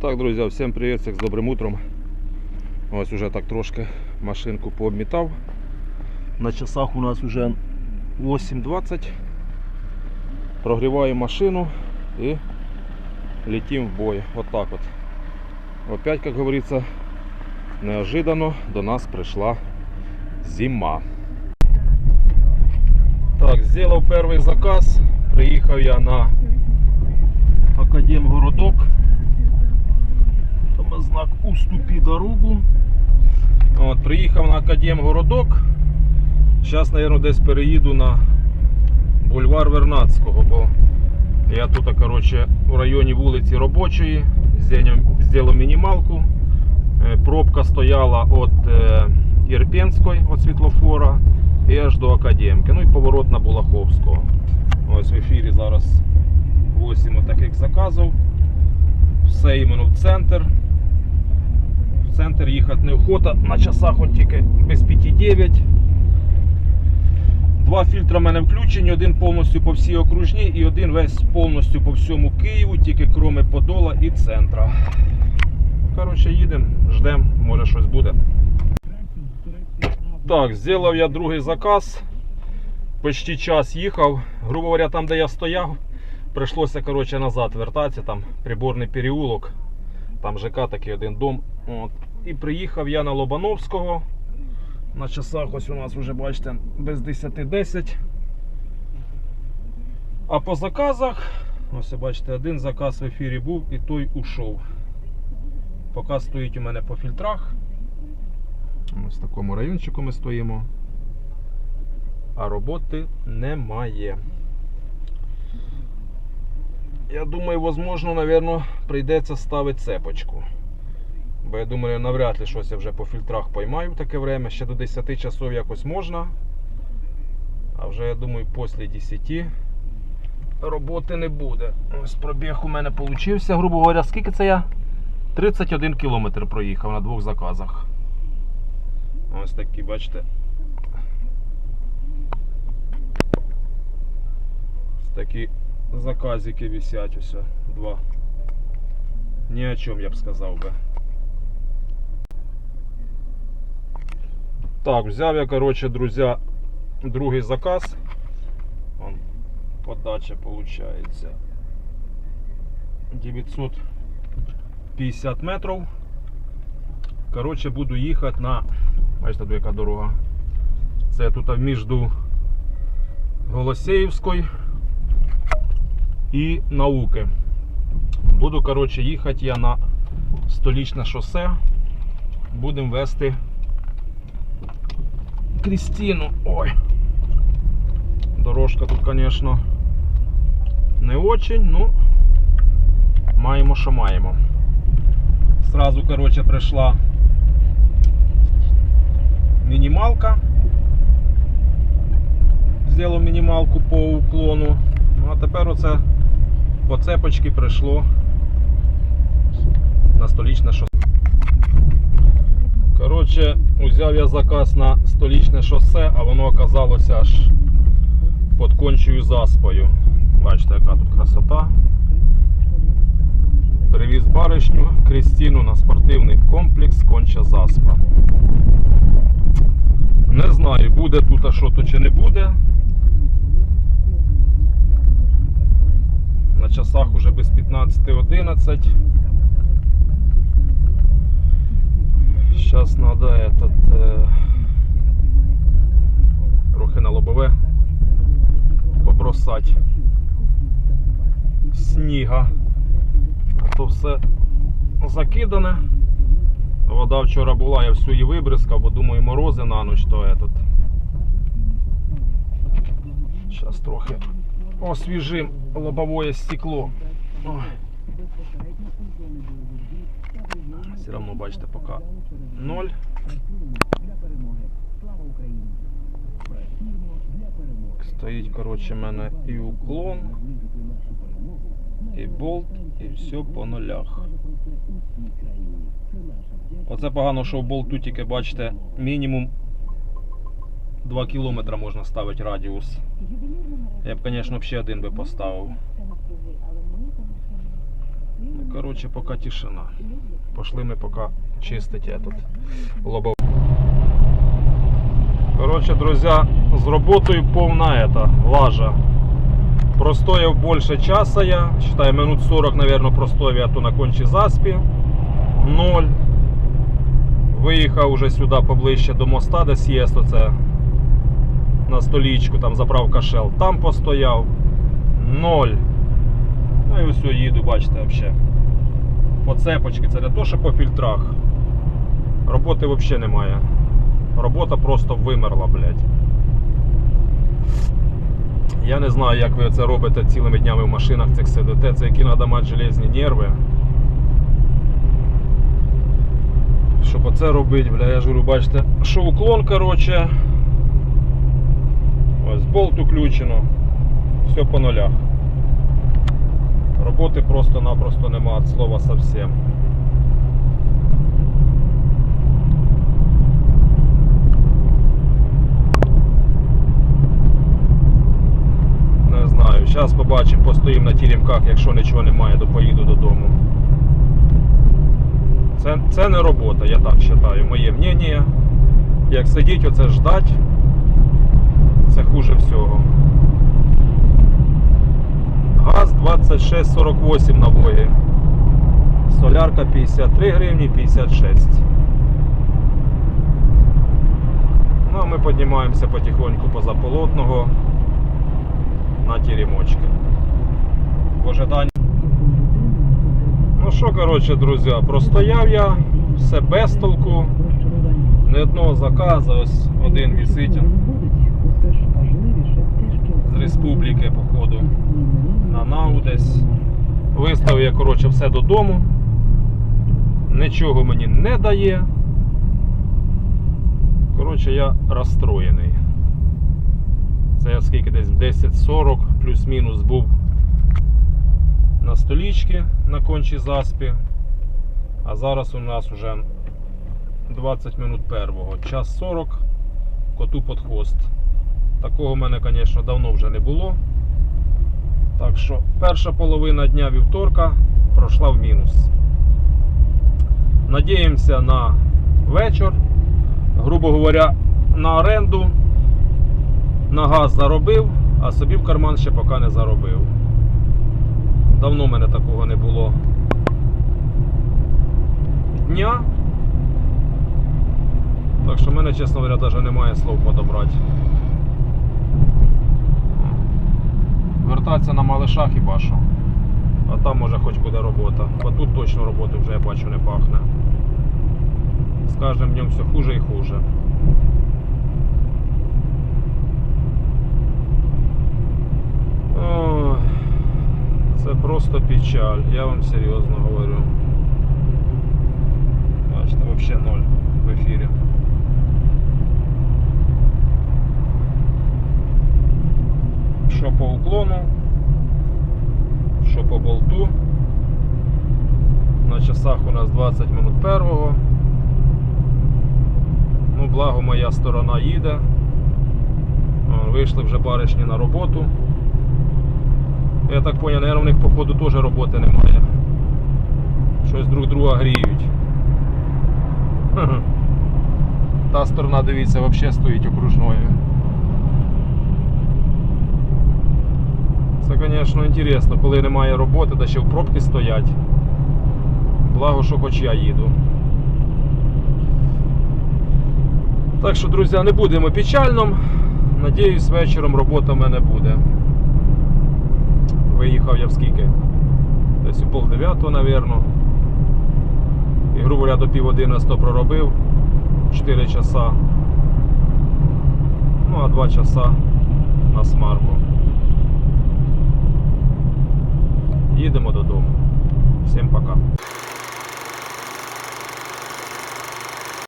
Так, друзі, всім привіт, всіх з добрим утром. Ось уже так трошки машинку пообмітав. На часах у нас вже 8.20. Прогріваю машину і летим в бой. Вот так вот. Опять, как говорится, неожиданно до нас пришла зима. Так, сделал первый заказ. Приїхав я на Академгородок. Там знак «Уступи дорогу». От, приїхав на Академгородок. Зараз, мабуть, десь переїду на бульвар Вернадського, бо я тут, коротше, в районі вулиці Робочої, зробив мінімалку. Е, Пробка стояла від е, Ірпенської, від світлофора, і аж до Академки. Ну і поворот на Булаховського. Ось в ефірі зараз 8 таких заказів. Все іменно в центр. Центр їхати неохота. На часах он тільки без 5,9. Два фільтри в мене включені, один повністю по всій окружній і один весь повністю по всьому Києву, тільки кроме Подола і центра. Коротше, їдемо, ждемо, може щось буде. Так, зробив я другий заказ. Почти час їхав. Грубо говоря, там, де я стояв, прийшлося коротше, назад вертатися, там приборний переулок, там ЖК такий один дом. От. І приїхав я на Лобановського. На часах ось у нас вже бачите без 10-10. А по заказах, ось бачите, один заказ в ефірі був і той ушов. Поки стоїть у мене по фільтрах. Ось в такому райончику ми стоїмо. А роботи немає. Я думаю, возможно, наверное, прийдеться ставити цепочку. Бо я думаю, навряд ли щось я вже по фільтрах поймаю в таке время. Ще до 10 часов якось можна. А вже я думаю, після 10 роботи не буде. Ось пробіг у мене получився, грубо говоря, скільки це я? 31 кілометр проїхав на двох заказах. Ось такі, бачите. Ось такі заказики висять ось два. Ні о чому я б сказав би. Так, взяв я, коротше, друзі, другий заказ. Вон, подача виходить 950 метрів. Коротше, буду їхати на. Бачите, тут яка дорога. Це тут між Голосеївською і науки. Буду, коротше, їхати я на столічне шосе. Будемо вести Крістіну. Ой. Дорожка тут, звісно, не очень, ну маємо, що маємо. Сразу, коротше, прийшла мінімалка. Зробив мінімалку по уклону. Ну а тепер оце по цепочці прийшло на столічне шосе. Коротше, взяв я заказ на столічне шосе, а воно оказалося аж під кончою заспою. Бачите, яка тут красота. Привіз баришню Крістіну на спортивний комплекс Конча Заспа. Не знаю, буде тут а що то чи не буде. На часах уже без 15.11. Сейчас надо этот э, трохи на лобове побросати сніга. А то все закидане. Вода вчора була, я всю її вибризкав, бо думаю морози на ніч, то этот. Зараз трохи освіжим лобовое стекло. Ой. Все равно, бачите, поки ноль. Стоїть, коротше, в мене і уклон, і болт, і все по нулях. Оце погано, що в болту тільки, бачите, мінімум 2 км можна ставити радіус. Я б, звісно, ще один би поставив. Коротше, поки тишина. Пошли ми поки чистити этот лобов. Коротше, друзі, з роботою повна ета, лажа. Простояв більше часу я, считай, минут 40, наверное, простояв я то на кончі заспі. Ноль. Виїхав уже сюди поближче до моста, де с'єст оце на столічку, там заправка Shell. Там постояв. Ноль. І ось їду, бачите, взагалі. По цепочці, це не то, що по фільтрах. Роботи взагалі немає. Робота просто вимерла, блядь. Я не знаю, як ви це робите цілими днями в машинах цих сидите. Це які треба мати железні нерви. Щоб оце робити, бля, я ж говорю, бачите, що уклон, коротше. Ось болт включено. Все по нулях. Роботи просто-напросто нема від слова совсем. Не знаю. Зараз побачимо, постоїмо на тірімках, якщо нічого немає, то поїду додому. Це, це не робота, я так вважаю. Моє мнення. Як сидіть, оце ждать, це хуже всього. Газ 26,48 набої. Солярка 53 гривні 56. Ну а ми піднімаємося потихоньку поза полотного на ті ремочки. В ожиданні. Ну що, коротше, друзі, простояв я, все без толку. Ні одного заказу, ось один вісить республіки, походу, на НАУ десь. Виставив я, коротше, все додому. Нічого мені не дає. Коротше, я розстроєний. Це я скільки десь в 10.40 плюс-мінус був на столічці на кончі заспі. А зараз у нас вже 20 минут первого. Час 40, коту під хвост. Такого в мене, звісно, давно вже не було. Так що перша половина дня вівторка пройшла в мінус. Надіємося на вечір. Грубо говоря, на оренду, на газ заробив, а собі в карман ще поки не заробив. Давно в мене такого не було дня. Так що в мене, чесно говоря, навіть немає слов подобрати. Вертатися на малиша хіба що. А там може хоч буде робота. Бо тут точно роботи вже я бачу не пахне. З кожним днем все хуже і хуже. Ой, це просто печаль, я вам серйозно говорю. Бачите, взагалі ноль в ефірі. Що по уклону, що по болту. На часах у нас 20 минут первого. Ну, благо моя сторона їде. Вийшли вже баришні на роботу. Я так понял, наверное, у них походу теж роботи немає. Щось друг друга гріють. Та сторона, дивіться, взагалі стоїть окружною. Це, звісно, інтересно, коли немає роботи, да ще в пробки стоять. Благо, що хоч я їду. Так що, друзі, не будемо печальним. Надіюсь, вечором робота в мене буде. Виїхав я в скільки? Десь у пол дев'ятого, напевно. І, грубо говоря, до пів одинадцятого проробив 4 часа. Ну, а 2 часа на смарку. Їдемо додому. Всім пока.